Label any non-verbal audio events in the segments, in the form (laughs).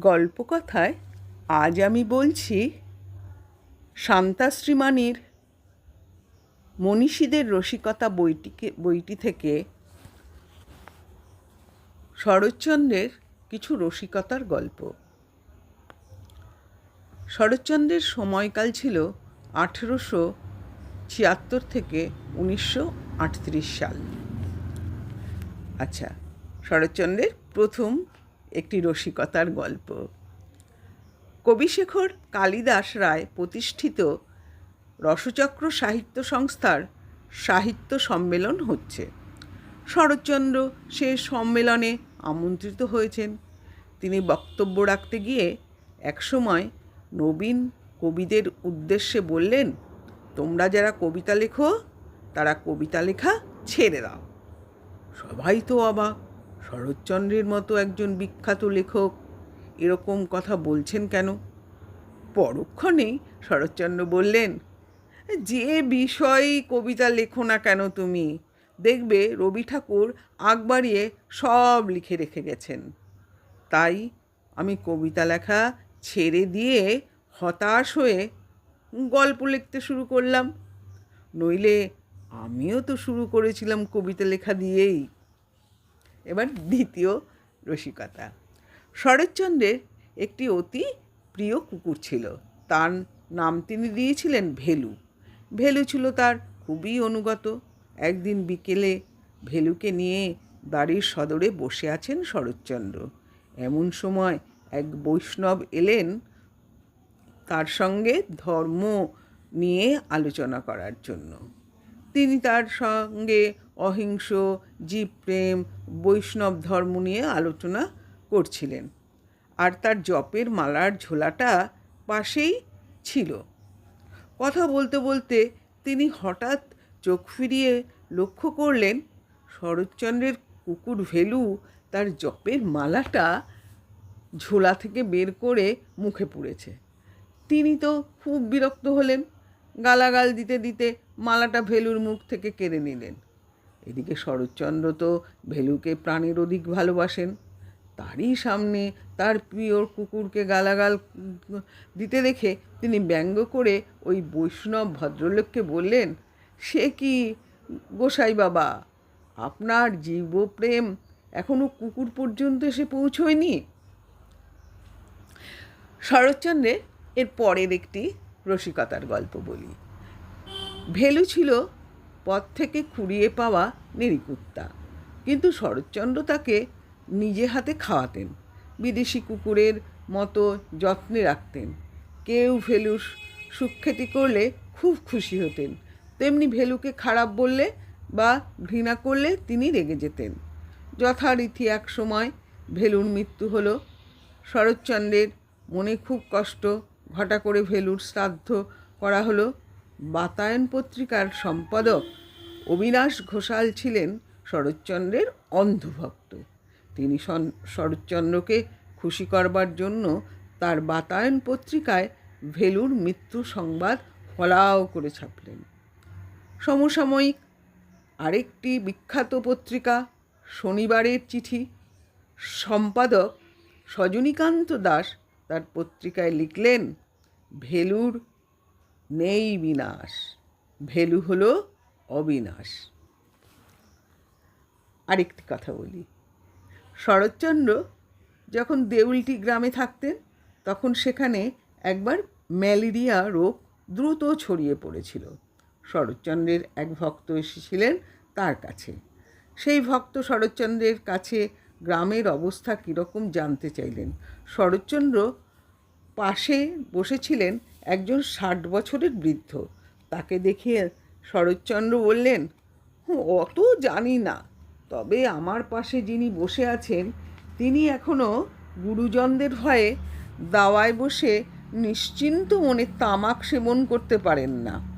গল্পকথায় আজ আমি বলছি শান্তাশ্রীমানির মনীষীদের রসিকতা বইটিকে, বইটি থেকে শরৎচন্দ্রের কিছু রসিকতার গল্প। শরৎচন্দ্রের সময়কাল ছিল আঠেরোশো ছিয়াত্তর থেকে উনিশশো আটত্রিশ সাল। আচ্ছা শরৎচন্দ্রের প্রথম একটি রসিকতার গল্প। কবিশেখর কালিদাস রায় প্রতিষ্ঠিত রসচক্র সাহিত্য সংস্থার সাহিত্য সম্মেলন হচ্ছে। শরৎচন্দ্র সে সম্মেলনে আমন্ত্রিত হয়েছেন। তিনি বক্তব্য রাখতে গিয়ে একসময় নবীন কবিদের উদ্দেশ্যে বললেন, তোমরা যারা কবিতা লেখো, তারা কবিতা লেখা ছেড়ে দাও। সবাই তো অবাক। শরৎচন্দ্রের মতো একজন বিখ্যাত লেখক এরকম কথা বলছেন কেন? পরক্ষণেই শরৎচন্দ্র বললেন, যে বিষয়েই কবিতা লেখো না কেন তুমি? দেখবে রবি ঠাকুর আগ বাড়িয়ে সব লিখে রেখে গেছেন। তাই আমি কবিতা লেখা ছেড়ে দিয়ে হতাশ হয়ে গল্প লিখতে শুরু করলাম। নইলে আমিও তো শুরু করেছিলাম কবিতা লেখা দিয়েই। এবার দ্বিতীয় রসিকতা। শরৎচন্দ্রের একটি অতি প্রিয় কুকুর ছিল। তার নাম তিনি দিয়েছিলেন ভেলু। ভেলু ছিল তার খুবই অনুগত। একদিন বিকেলে ভেলুকে নিয়ে বাড়ির সদরে বসে আছেন শরৎচন্দ্র। এমন সময় এক বৈষ্ণব এলেন তার সঙ্গে ধর্ম নিয়ে আলোচনা করার জন্য। তিনি তার সঙ্গে অহিংস, জীবপ্রেম, বৈষ্ণব ধর্ম নিয়ে আলোচনা করছিলেন। আর তার জপের মালার ঝোলাটা পাশেই ছিল। কথা বলতে বলতে তিনি হঠাৎ চোখ ফিরিয়ে লক্ষ্য করলেন, শরৎচন্দ্রের কুকুর ভেলু তার জপের মালাটা ঝোলা থেকে বের করে মুখে পুড়েছে। তিনি তো খুব বিরক্ত হলেন, গালাগাল দিতে দিতে মালাটা ভেলুর মুখ থেকে কেড়ে নিলেন। এদিকে শরৎচন্দ্র তো ভেলুকে প্রাণের অধিক ভালোবাসেন। তারই সামনে তার প্রিয় কুকুরকে গালাগাল দিতে দেখে তিনি ব্যঙ্গ করে ওই বৈষ্ণব ভদ্রলোককে বললেন, সে কি গোসাই বাবা? আপনার জীবপ্রেম এখনও কুকুর পর্যন্ত এসে পৌঁছয়নি? শরৎচন্দ্রের এর পরের একটি রসিকতার গল্প বলি। ভেলু ছিল পথ থেকে খুঁড়িয়ে পাওয়া নেড়িকুত্তা কিন্তু শরৎচন্দ্র তাকে নিজে হাতে খাওয়াতেন, বিদেশি কুকুরের মতো যত্নে রাখতেন। কেউ ভেলুর সুখ্যাতি করলে খুব খুশি হতেন, তেমনি ভেলুকে খারাপ বললে বা ঘৃণা করলে তিনি রেগে যেতেন। যথারীতি এক সময় ভেলুর মৃত্যু হলো। শরৎচন্দ্রের মনে খুব কষ্ট, ঘটা করে ভেলুর শ্রাদ্ধ করা হলো। বাতায়ন পত্রিকার সম্পাদক অবিনাশ ঘোষাল ছিলেন শরৎচন্দ্রের অন্ধভক্ত। তিনি শরৎচন্দ্রকে খুশি করবার জন্য তার বাতায়ন পত্রিকায় ভেলুর মৃত্যু সংবাদ ফলাও করে ছাপলেন। সমসাময়িক আরেকটি বিখ্যাত পত্রিকা শনিবারের চিঠি। সম্পাদক সজনীকান্ত দাস তার পত্রিকায় লিখলেন, ভেলুর নেই বিনাশ, ভেলু হলো অবিনাশ। আরেকটি কথা বলি। শরৎচন্দ্র যখন দেউলটি গ্রামে থাকতেন, তখন সেখানে একবার ম্যালেরিয়া রোগ দ্রুত ছড়িয়ে পড়েছিল। শরৎচন্দ্রের এক ভক্ত এসেছিলেন তার কাছে। সেই ভক্ত শরৎচন্দ্রের কাছে গ্রামের অবস্থা কীরকম জানতে চাইলেন। শরৎচন্দ্র পাশে বসেছিলেন একজন ষাট বছরের বৃদ্ধ। তাকে দেখে শরৎচন্দ্র বললেন অত জানি না। তবে আমার পাশে যিনি বসে আছেন, তিনি এখনও গুরুজনদের ভয়ে দাওয়ায় বসে নিশ্চিন্ত মনে তামাক সেবন করতে পারেন না।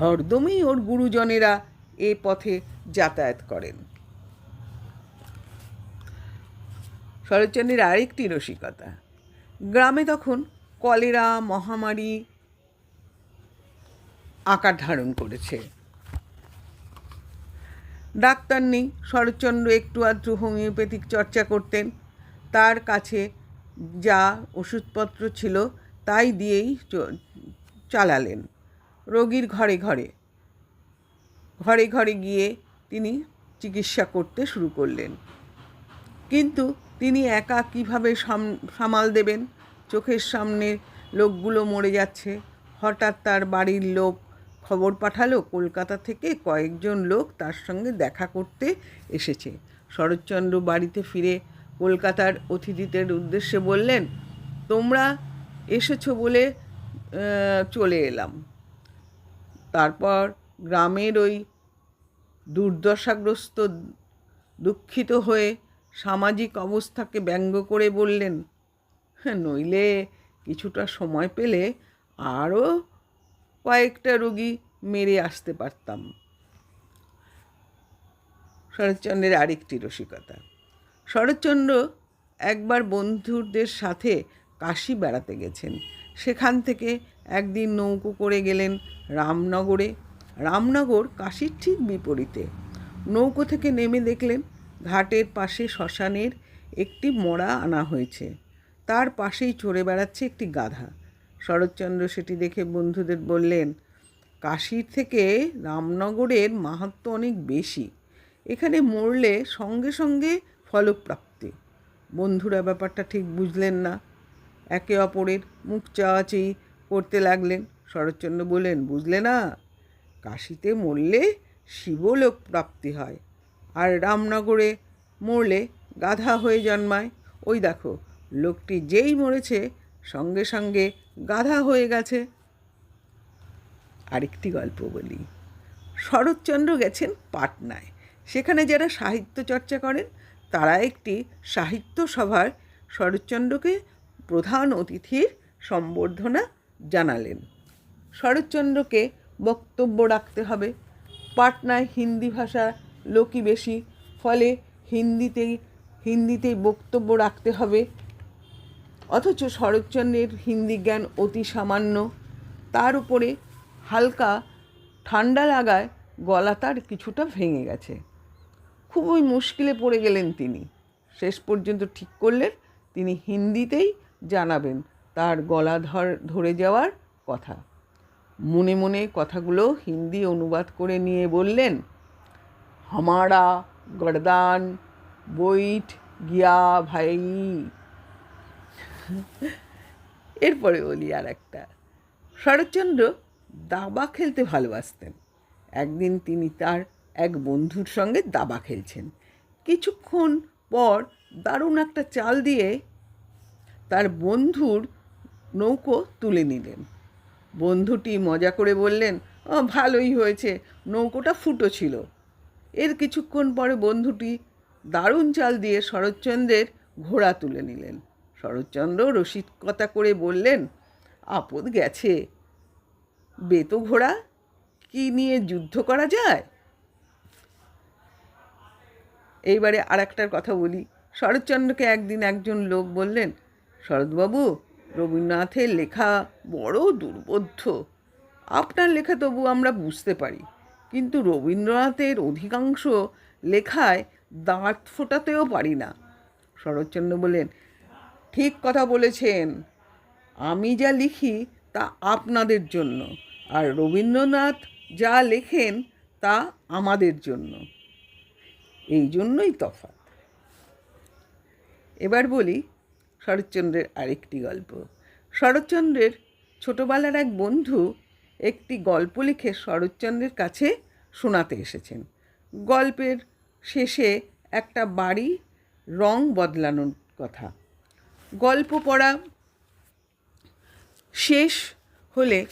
হরদমেই ওর গুরুজনেরা এ পথে যাতায়াত করেন। শরৎচন্দ্রের আরেকটি রসিকতা। গ্রামে তখন কলেরা, মহামারী আকার ধারণ করেছে। ডাক্তার নেই, শরৎচন্দ্র একটু আধটু হোমিওপ্যাথিক চর্চা করতেন। তার কাছে যা ওষুধপত্র ছিল তাই দিয়েই চালালেন। রোগীর ঘরে ঘরে। ঘরে ঘরে গিয়ে তিনি চিকিৎসা করতে শুরু করলেন। কিন্তু তিনি একা কীভাবে সাম- সামাল দেবেন? চোখের সামনে লোকগুলো মরে যাচ্ছে। হঠাৎ তার বাড়ির লোক খবর পাঠালো কলকাতা থেকে কয়েকজন লোক তার সঙ্গে দেখা করতে এসেছে। শরৎচন্দ্র বাড়িতে ফিরে কলকাতার অতিথিদের উদ্দেশ্যে বললেন তোমরা এসেছ বলে চলে এলাম। তারপর গ্রামের ওই দুর্দশাগ্রস্ত দুঃখিত হয়ে সামাজিক অবস্থাকে ব্যঙ্গ করে বললেন "হ্যাঁ, নইলে কিছুটা সময় পেলে আরও কয়েকটা রোগী মেরে আসতে পারতাম। শরৎচন্দ্রের আরেকটি রসিকতা। শরৎচন্দ্র একবার বন্ধুদের সাথে কাশি বেড়াতে গেছেন। সেখান থেকে একদিন নৌকো করে গেলেন রামনগরে। রামনগর কাশির ঠিক বিপরীতে। নৌকো থেকে নেমে দেখলেন ঘাটের পাশে শ্মশানের একটি মোড়া আনা হয়েছে। তার পাশেই চড়ে বেড়াচ্ছে একটি গাধা। শরৎচন্দ্র সেটি দেখে বন্ধুদের বললেন, কাশির থেকে রামনগরের মাহাত্ম্য অনেক বেশি। এখানে মরলে সঙ্গে সঙ্গে ফলপ্রাপ্তি। বন্ধুরা ব্যাপারটা ঠিক বুঝলেন না। একে অপরের মুখ চাওয়াচেই করতে লাগলেন। শরৎচন্দ্র বললেন, বুঝলে না, কাশিতে মরলে শিবলোক প্রাপ্তি হয়, আর রামনগরে মরলে গাধা হয়ে জন্মায়। ওই দেখো লোকটি যেই মরেছে, সঙ্গে সঙ্গে গাধা হয়ে গেছে। আরেকটি গল্প বলি। শরৎচন্দ্র গেছেন পাটনায়। সেখানে যারা সাহিত্য চর্চা করেন, তারা একটি সাহিত্য সভার শরৎচন্দ্রকে প্রধান অতিথির সম্বর্ধনা জানালেন। শরৎচন্দ্রকে বক্তব্য রাখতে হবে। পাটনায় হিন্দি ভাষা লোকই বেশি, ফলে হিন্দিতেই হিন্দিতেই বক্তব্য রাখতে হবে। অথচ শরৎচন্দ্রের হিন্দি জ্ঞান অতি সামান্য। তার উপরে হালকা ঠান্ডা লাগায় গলা তার কিছুটা ভেঙে গেছে। খুবই মুশকিলে পড়ে গেলেন তিনি। শেষ পর্যন্ত ঠিক করলেন, তিনি হিন্দিতেই জানাবেন তার গলা ধর, ধরে যাওয়ার কথা। মনে মনে কথাগুলো হিন্দি অনুবাদ করে নিয়ে বললেন, হামারা গরদান বইট গিয়া ভাই। (laughs) এরপরে বলি আর একটা শরৎচন্দ্র দাবা খেলতে ভালোবাসতেন। একদিন তিনি তার এক বন্ধুর সঙ্গে দাবা খেলছেন। কিছুক্ষণ পর দারুণ একটা চাল দিয়ে তার বন্ধুর নৌকো তুলে নিলেন। বন্ধুটি মজা করে বললেন, ও, ভালোই হয়েছে, নৌকোটা ফুটো ছিল। এর কিছুক্ষণ পরে বন্ধুটি দারুণ চাল দিয়ে শরৎচন্দ্রের ঘোড়া তুলে নিলেন। শরৎচন্দ্র রসিকতা করে বললেন, আপদ গেছে। বেতো ঘোড়া, কি নিয়ে যুদ্ধ করা যায়? এইবারে আর একটার কথা বলি। শরৎচন্দ্রকে একদিন একজন লোক বললেন, শরৎবাবু, রবীন্দ্রনাথের লেখা বড় দুর্বোধ্য। আপনার লেখা তবু আমরা বুঝতে পারি। কিন্তু রবীন্দ্রনাথের অধিকাংশ লেখায় দাঁত ফোটাতেও পারি না। শরৎচন্দ্র বললেন ঠিক কথা বলেছেন। আমি যা লিখি তা আপনাদের জন্য, আর রবীন্দ্রনাথ যা লেখেন তা আমাদের জন্য। এই জন্যই তফাৎ। এবার বলি শরৎচন্দ্রের আরেকটি গল্প। শরৎচন্দ্রের ছোটবেলার এক বন্ধু একটি গল্প লিখে শরৎচন্দ্রের কাছে শোনাতে এসেছেন। গল্পের শেষে একটা বাড়ি রং বদলানোর কথা। গল্প পড়া শেষ হলে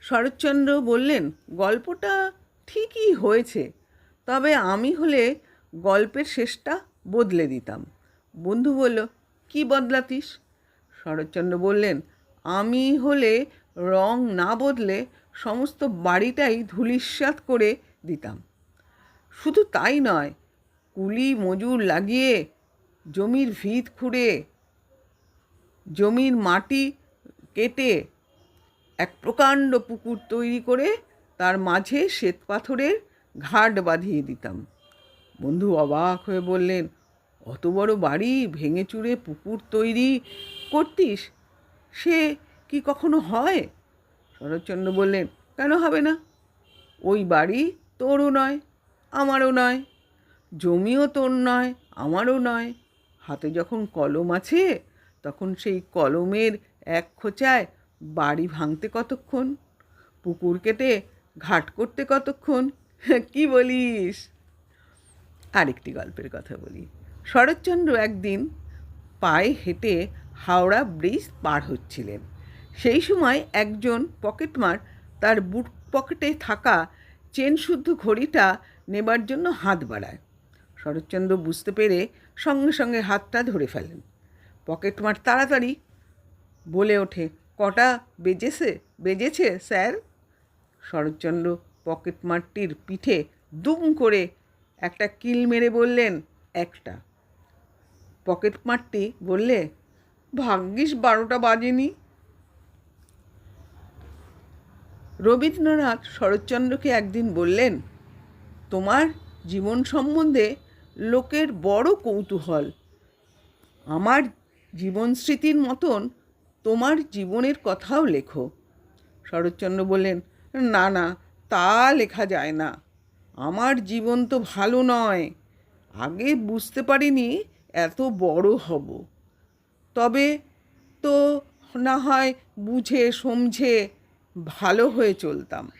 শরৎচন্দ্র বললেন, গল্পটা ঠিকই হয়েছে, তবে আমি হলে গল্পের শেষটা বদলে দিতাম। বন্ধু বলল, কি বদলাতিস? শরৎচন্দ্র বললেন, আমি হলে রং না বদলে সমস্ত বাড়িটাই ধুলিস্বাত করে দিতাম। শুধু তাই নয়, কুলি মজুর লাগিয়ে জমির ভিত খুঁড়ে জমির মাটি কেটে এক প্রকাণ্ড পুকুর তৈরি করে তার মাঝে শ্বেত পাথরের ঘাট বাঁধিয়ে দিতাম। বন্ধু অবাক হয়ে বললেন, অত বড় বাড়ি ভেঙে চুরে পুকুর তৈরি করতিস? সে কি কখনো হয়? শরৎচন্দ্র বললেন, কেন হবে না? ওই বাড়ি তোরও নয়, আমারও নয়, জমিও তোর নয়, আমারও নয়। হাতে যখন কলম আছে তখন সেই কলমের এক খোঁচায় বাড়ি ভাঙতে কতক্ষণ? পুকুর কেটে ঘাট করতে কতক্ষণ? (laughs) কি বলিস? আরেকটি গল্পের কথা বলি। শরৎচন্দ্র একদিন পায়ে হেঁটে হাওড়া ব্রিজ পার হচ্ছিলেন। সেই সময় একজন পকেটমার তার বুট পকেটে থাকা চেন শুদ্ধ ঘড়িটা নেবার জন্য হাত বাড়ায়। শরৎচন্দ্র বুঝতে পেরে সঙ্গে সঙ্গে হাতটা ধরে ফেলেন। পকেটমার তাড়াতাড়ি। বলে ওঠে, কটা বেজেছে? বেজেছে, স্যার? শরৎচন্দ্র পকেটমারটির পিঠে দুম করে একটা কিল মেরে বললেন, একটা। পকেটমারটি বললে, ভাগ্যিস, বারোটা বাজেনি। রবীন্দ্রনাথ শরৎচন্দ্রকে একদিন বললেন, তোমার জীবন সম্বন্ধে লোকের বড় কৌতূহল। আমার জীবন স্মৃতির মতন তোমার জীবনের কথাও লেখো। শরৎচন্দ্র বললেন, না না, তা লেখা যায় না। আমার জীবন তো ভালো নয়। আগে বুঝতে পারিনি এত বড় হব। তবে তো না হয় বুঝে, সমঝে ভালো হয়ে চলতাম।